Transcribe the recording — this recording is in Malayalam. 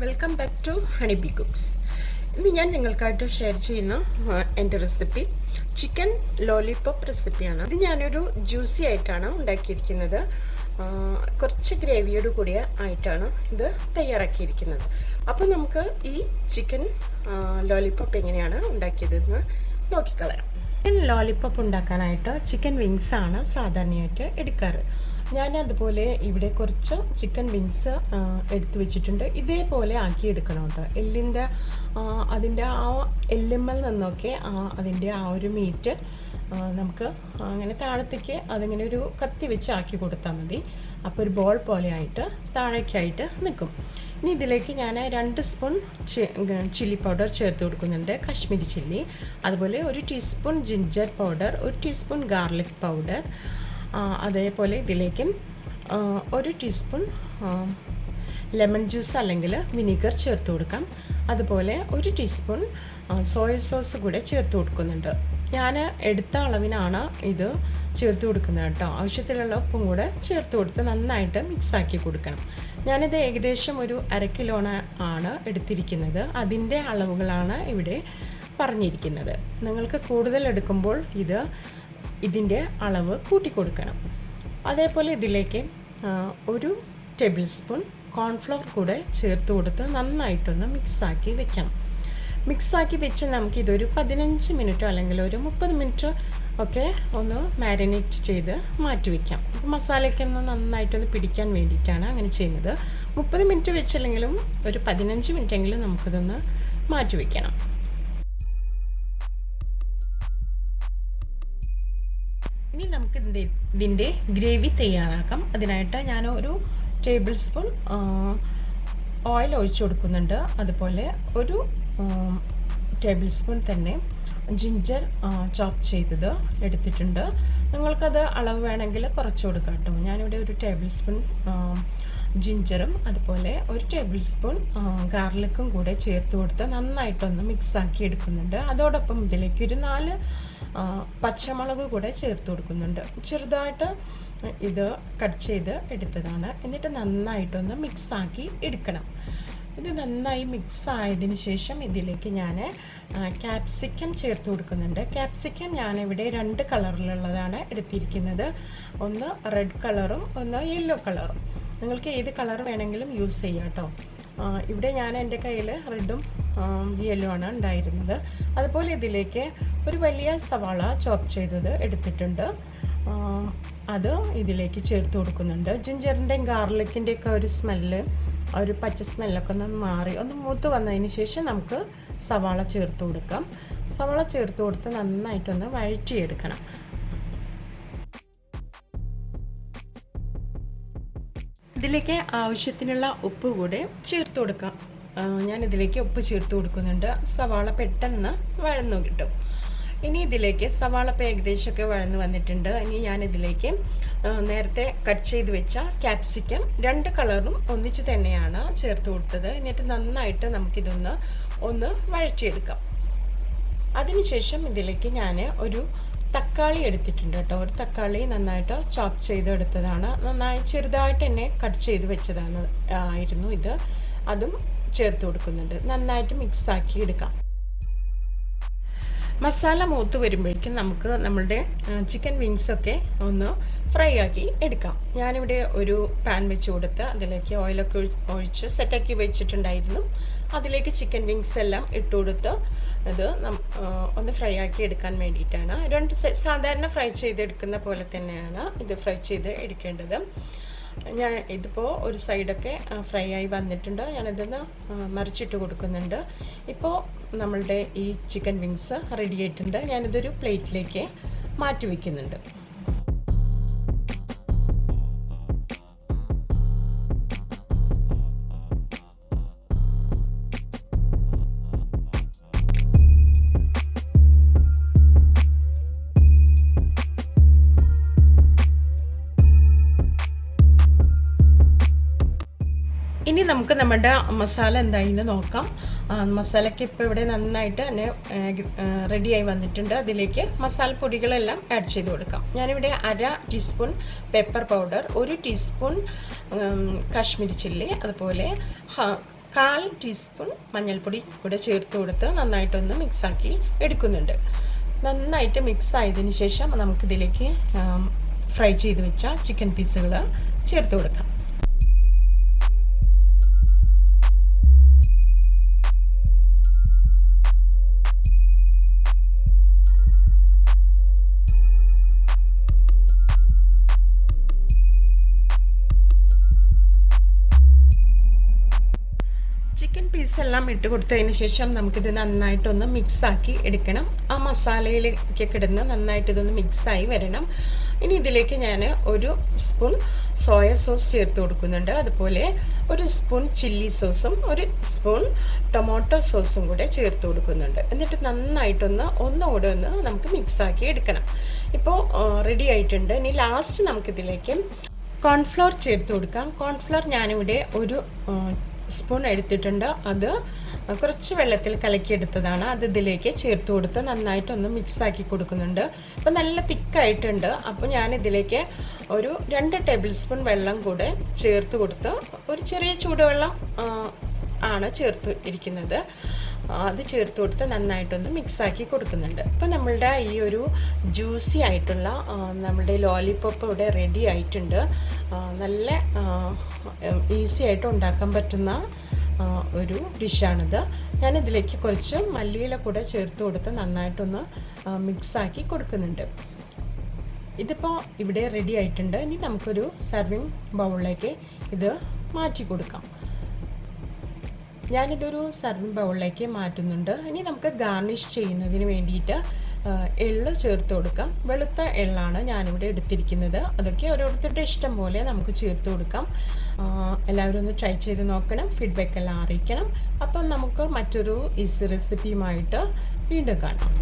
Welcome back to honey bee cooks ഇന്ന് ഞാൻ നിങ്ങൾക്കായിട്ട് ഷെയർ ചെയ്യുന്ന എന്റെ റെസിപ്പി ചിക്കൻ ലോലിപോപ്പ് റെസിപ്പിയാണ് ഇത് ഞാനൊരു ജ്യൂസി ആയിട്ടാണ് ഉണ്ടാക്കിയിരിക്കുന്നത്. കുറച്ച് ഗ്രേവിയോട് കൂടിയ ആയിട്ടാണ് ഇത് തയ്യാറാക്കിയിരിക്കുന്നത്. അപ്പോൾ നമുക്ക് ഈ ചിക്കൻ ലോലിപോപ്പ് എങ്ങനെയാണ് ഉണ്ടാക്കിയതെന്ന് നോക്കിക്കളയാം. ചിക്കൻ ലോലിപോപ്പ് ഉണ്ടാക്കാനായിട്ട് ചിക്കൻ വിങ്സാണ് സാധാരണയായിട്ട് എടുക്കാറ്. ഞാൻ അതുപോലെ ഇവിടെ കുറച്ച് ചിക്കൻ വിങ്സ് എടുത്തു വെച്ചിട്ടുണ്ട്. ഇതേപോലെ ആക്കി എടുക്കണം കേട്ടോ എല്ലിന്റെ അതിന്റെ ആ എല്ലുമ്മൽ നിന്നൊക്കെ അതിന്റെ ആ ഒരു മീറ്റ് നമുക്ക് അങ്ങനെ താഴത്തേക്ക് അതിങ്ങനെ ഒരു കത്തി വെച്ച് ആക്കി കൊടുത്താൽ മതി. അപ്പോൾ ഒരു ബോൾ പോലെ ആയിട്ട് താഴേക്കായിട്ട് നിൽക്കും. ഇനി ഇതിലേക്ക് ഞാൻ രണ്ട് സ്പൂൺ ചില്ലി പൗഡർ ചേർത്ത് കൊടുക്കുന്നുണ്ട്. കാശ്മീരി ചില്ലി. അതുപോലെ ഒരു ടീസ്പൂൺ ജിഞ്ചർ പൗഡർ ഒരു ടീസ്പൂൺ ഗാർലിക് പൗഡർ അതേപോലെ ഇതിലേക്കും ഒരു ടീസ്പൂൺ ലെമൺ ജ്യൂസ് അല്ലെങ്കിൽ വിനീഗർ ചേർത്ത് കൊടുക്കാം. അതുപോലെ ഒരു ടീസ്പൂൺ സോയ സോസ് കൂടെ ചേർത്ത് കൊടുക്കുന്നുണ്ട്. ഞാൻ എടുത്ത അളവിനാണ് ഇത് ചേർത്ത് കൊടുക്കുന്നത് കേട്ടോ. ആവശ്യത്തിലുള്ള ഉപ്പും കൂടെ ചേർത്ത് കൊടുത്ത് നന്നായിട്ട് മിക്സാക്കി കൊടുക്കണം. ഞാനിത് ഏകദേശം ഒരു അര കിലോണ ആണ് എടുത്തിരിക്കുന്നത്. അതിന്റെ അളവുകളാണ് ഇവിടെ പറഞ്ഞിരിക്കുന്നത്. നിങ്ങൾക്ക് കൂടുതൽ എടുക്കുമ്പോൾ ഇത് ഇതിന്റെ അളവ് കൂട്ടിക്കൊടുക്കണം. അതേപോലെ ഇതിലേക്ക് ഒരു ടേബിൾ സ്പൂൺ കോൺഫ്ലവർ കൂടെ ചേർത്ത് കൊടുത്ത് നന്നായിട്ടൊന്ന് മിക്സാക്കി വെക്കണം. മിക്സാക്കി വെച്ച് നമുക്ക് ഇതൊരു പതിനഞ്ച് മിനിറ്റോ അല്ലെങ്കിൽ ഒരു മുപ്പത് മിനിറ്റോ ഒക്കെ ഒന്ന് മാരിനേറ്റ് ചെയ്ത് മാറ്റി വയ്ക്കാം അപ്പോൾ മസാലയ്ക്കൊന്ന് നന്നായിട്ടൊന്ന് പിടിക്കാൻ വേണ്ടിയിട്ടാണ് അങ്ങനെ ചെയ്യുന്നത്. മുപ്പത് മിനിറ്റ് വെച്ചില്ലെങ്കിലും ഒരു പതിനഞ്ച് മിനിറ്റെങ്കിലും നമുക്കിതൊന്ന് മാറ്റി വയ്ക്കണം ഇനി നമുക്ക് ഇതിന്റെ ഗ്രേവി തയ്യാറാക്കാം. അതിനായിട്ട് ഞാൻ ഒരു ടേബിൾ സ്പൂൺ ഓയിൽ ഒഴിച്ചു കൊടുക്കുന്നുണ്ട്. അതുപോലെ ഒരു ടേബിൾ സ്പൂൺ തന്നെ ജിഞ്ചർ ചോപ്പ് ചെയ്തത് എടുത്തിട്ടുണ്ട്. നിങ്ങൾക്കത് അളവ് വേണമെങ്കിൽ കുറച്ച് കൊടുക്കാം കേട്ടോ. ഞാനിവിടെ ഒരു ടേബിൾ സ്പൂൺ ജിഞ്ചറും അതുപോലെ ഒരു ടേബിൾ സ്പൂൺ ഗാർലിക്കും കൂടെ ചേർത്ത് കൊടുത്ത് നന്നായിട്ടൊന്ന് മിക്സാക്കി എടുക്കുന്നുണ്ട്. അതോടൊപ്പം ഇതിലേക്ക് ഒരു നാല് പച്ചമുളക് കൂടെ ചേർത്ത് കൊടുക്കുന്നുണ്ട്. ചെറുതായിട്ട് ഇത് കട്ട് ചെയ്ത് എടുത്തതാണ്. എന്നിട്ട് നന്നായിട്ടൊന്ന് മിക്സാക്കി എടുക്കണം. ഇത് നന്നായി മിക്സ് ആയതിന് ശേഷം ഇതിലേക്ക് ഞാൻ ക്യാപ്സിക്കം ചേർത്ത് കൊടുക്കുന്നുണ്ട്. ക്യാപ്സിക്കം ഞാനിവിടെ രണ്ട് കളറിലുള്ളതാണ് എടുത്തിരിക്കുന്നത്. ഒന്ന് റെഡ് കളറും ഒന്ന് യെല്ലോ കളറും നിങ്ങൾക്ക് ഏത് കളർ വേണമെങ്കിലും യൂസ് ചെയ്യാം കേട്ടോ. ഇവിടെ ഞാൻ എന്റെ കയ്യിൽ റെഡും യെല്ലോ ആണ് ഉണ്ടായിരുന്നത്. അതുപോലെ ഇതിലേക്ക് ഒരു വലിയ സവാള ചോപ്പ് ചെയ്തത് എടുത്തിട്ടുണ്ട്. അത് ഇതിലേക്ക് ചേർത്ത് കൊടുക്കുന്നുണ്ട്. ജിഞ്ചറിന്റെയും ഗാർലിക്കിന്റെയൊക്കെ ഒരു സ്മെല്ല് ഒരു പച്ച സ്മെല്ലൊക്കെ ഒന്ന് മാറി ഒന്ന് മൂത്ത് വന്നതിന് ശേഷം നമുക്ക് സവാള ചേർത്ത് കൊടുക്കാം. സവാള ചേർത്ത് കൊടുത്ത് നന്നായിട്ടൊന്ന് വഴറ്റിയെടുക്കണം. ഇതിലേക്ക് ആവശ്യത്തിനുള്ള ഉപ്പ് കൂടെ ചേർത്ത് കൊടുക്കാം. ഞാൻ ഇതിലേക്ക് ഉപ്പ് ചേർത്ത് കൊടുക്കുന്നുണ്ട്. സവാള പെട്ടെന്ന് വഴന്നു കിട്ടും. ഇനി ഇതിലേക്ക് സവാള ഇപ്പോൾ ഏകദേശമൊക്കെ വഴന്ന് വന്നിട്ടുണ്ട്. ഇനി ഞാൻ ഇതിലേക്ക് നേരത്തെ കട്ട് ചെയ്ത് വെച്ച ക്യാപ്സിക്കം രണ്ട് കളറും ഒന്നിച്ച് തന്നെയാണ് ചേർത്ത് കൊടുത്തത്. എന്നിട്ട് നന്നായിട്ട് നമുക്കിതൊന്ന് ഒന്ന് വഴറ്റിയെടുക്കാം. അതിനുശേഷം ഇതിലേക്ക് ഞാൻ ഒരു തക്കാളി എടുത്തിട്ടുണ്ട് കേട്ടോ. ഒരു തക്കാളി നന്നായിട്ട് ചോപ്പ് ചെയ്തെടുത്തതാണ്. നന്നായി ചെറുതായിട്ട് തന്നെ കട്ട് ചെയ്ത് വെച്ചതാണ് ആയിരുന്നു ഇത്. അതും ചേർത്ത് കൊടുക്കുന്നുണ്ട്. നന്നായിട്ട് മിക്സ് ആക്കി എടുക്കാം. മസാല മൂത്ത് വരുമ്പോഴേക്കും നമുക്ക് നമ്മളുടെ ചിക്കൻ വിങ്സൊക്കെ ഒന്ന് ഫ്രൈ ആക്കി എടുക്കാം. ഞാനിവിടെ ഒരു പാൻ വെച്ച് കൊടുത്ത് അതിലേക്ക് ഓയിലൊക്കെ ഒഴി- ഒഴിച്ച് സെറ്റാക്കി വെച്ചിട്ടുണ്ടായിരുന്നു. അതിലേക്ക് ചിക്കൻ വിങ്സ് എല്ലാം ഇട്ട് കൊടുത്ത് അത് ഒന്ന് ഫ്രൈ ആക്കി എടുക്കാൻ വേണ്ടിയിട്ടാണ്. രണ്ട് സാധാരണ ഫ്രൈ ചെയ്തെടുക്കുന്ന പോലെ തന്നെയാണ് ഇത് ഫ്രൈ ചെയ്ത് എടുക്കേണ്ടത്. ഞാൻ ഇതിപ്പോൾ ഒരു സൈഡൊക്കെ ഫ്രൈ ആയി വന്നിട്ടുണ്ട്. ഞാനിതൊന്ന് മറിച്ചിട്ട് കൊടുക്കുന്നുണ്ട്. ഇപ്പോൾ നമ്മളുടെ ഈ ചിക്കൻ വിങ്സ് റെഡി ആയിട്ടുണ്ട്. ഞാനിതൊരു പ്ലേറ്റിലേക്ക് മാറ്റി വയ്ക്കുന്നുണ്ട് ഇനി നമുക്ക് നമ്മുടെ മസാല എന്തായിന്ന് നോക്കാം. മസാലയ്ക്ക് ഇപ്പോൾ ഇവിടെ നന്നായിട്ട് തന്നെ റെഡിയായി വന്നിട്ടുണ്ട്. അതിലേക്ക് മസാലപ്പൊടികളെല്ലാം ആഡ് ചെയ്ത് കൊടുക്കാം. ഞാനിവിടെ അര ടീസ്പൂൺ പെപ്പർ പൗഡർ ഒരു ടീസ്പൂൺ കാശ്മീരി ചില്ലി അതുപോലെ കാൽ ടീസ്പൂൺ മഞ്ഞൾപ്പൊടി കൂടെ ചേർത്ത് കൊടുത്ത് നന്നായിട്ടൊന്ന് മിക്സാക്കി എടുക്കുന്നുണ്ട്. നന്നായിട്ട് മിക്സ് ആയതിനു ശേഷം നമുക്കിതിലേക്ക് ഫ്രൈ ചെയ്ത് വെച്ച ചിക്കൻ പീസുകൾ ചേർത്ത് കൊടുക്കാം. എല്ലാം ഇട്ട് കൊടുത്തതിന് ശേഷം നമുക്കിത് നന്നായിട്ടൊന്ന് മിക്സാക്കി എടുക്കണം. ആ മസാലയിലേക്ക് കിടന്ന് നന്നായിട്ട് ഇതൊന്ന് മിക്സായി വരണം. ഇനി ഇതിലേക്ക് ഞാൻ ഒരു സ്പൂൺ സോയ സോസ് ചേർത്ത് കൊടുക്കുന്നുണ്ട്. അതുപോലെ ഒരു സ്പൂൺ ചില്ലി സോസും ഒരു സ്പൂൺ ടൊമാറ്റോ സോസും കൂടെ ചേർത്ത് കൊടുക്കുന്നുണ്ട്. എന്നിട്ട് നന്നായിട്ടൊന്ന് ഒന്നുകൂടെ ഒന്ന് നമുക്ക് മിക്സാക്കി എടുക്കണം. ഇപ്പോൾ റെഡി ആയിട്ടുണ്ട്. ഇനി ലാസ്റ്റ് നമുക്കിതിലേക്ക് കോൺഫ്ലോർ ചേർത്ത് കൊടുക്കാം. കോൺഫ്ലോർ ഞാനിവിടെ ഒരു സ്പൂൺ എടുത്തിട്ടുണ്ട്. അത് കുറച്ച് വെള്ളത്തിൽ കലക്കിയെടുത്തതാണ്. അത് ഇതിലേക്ക് ചേർത്ത് കൊടുത്ത് നന്നായിട്ടൊന്ന് മിക്സ് ആക്കി കൊടുക്കുന്നുണ്ട്. അപ്പോൾ നല്ല തിക്കായിട്ടുണ്ട്. അപ്പോൾ ഞാൻ ഇതിലേക്ക് ഒരു രണ്ട് ടേബിൾ സ്പൂൺ വെള്ളം കൂടെ ചേർത്ത് കൊടുത്ത് ഒരു ചെറിയ ചൂടുവെള്ളം ആണ് ചേർത്ത് ഇരിക്കുന്നത്. അത് ചേർത്ത് കൊടുത്ത് നന്നായിട്ടൊന്ന് മിക്സാക്കി കൊടുക്കുന്നുണ്ട്. അപ്പോൾ നമ്മളുടെ ഈ ഒരു ജ്യൂസി ആയിട്ടുള്ള നമ്മുടെ ലോലിപോപ്പ് ഇവിടെ റെഡി ആയിട്ടുണ്ട്. നല്ല ഈസി ആയിട്ട് ഉണ്ടാക്കാൻ പറ്റുന്ന ഒരു ഡിഷാണിത് ഞാനിതിലേക്ക് കുറച്ച് മല്ലിയില കൂടെ ചേർത്ത് കൊടുത്ത് നന്നായിട്ടൊന്ന് മിക്സാക്കി കൊടുക്കുന്നുണ്ട്. ഇതിപ്പോൾ ഇവിടെ റെഡി ആയിട്ടുണ്ട്. ഇനി നമുക്കൊരു സർവിങ് ബൗളിലേക്ക് ഇത് മാറ്റി കൊടുക്കാം. ഞാനിതൊരു സർവിങ് ബൗളിലേക്ക് മാറ്റുന്നുണ്ട്. ഇനി നമുക്ക് ഗാർണിഷ് ചെയ്യുന്നതിന് വേണ്ടിയിട്ട് എള്ള് ചേർത്ത് കൊടുക്കാം. വെളുത്ത എള്ളാണ് ഞാനിവിടെ എടുത്തിരിക്കുന്നത്. അതൊക്കെ ഓരോരുത്തരുടെ ഇഷ്ടം പോലെ നമുക്ക് ചേർത്ത് കൊടുക്കാം. എല്ലാവരും ഒന്ന് ട്രൈ ചെയ്ത് നോക്കണം. ഫീഡ്ബാക്ക് എല്ലാം അറിയിക്കണം. അപ്പം നമുക്ക് മറ്റൊരു ഈസി റെസിപ്പിയുമായിട്ട് വീണ്ടും കാണാം.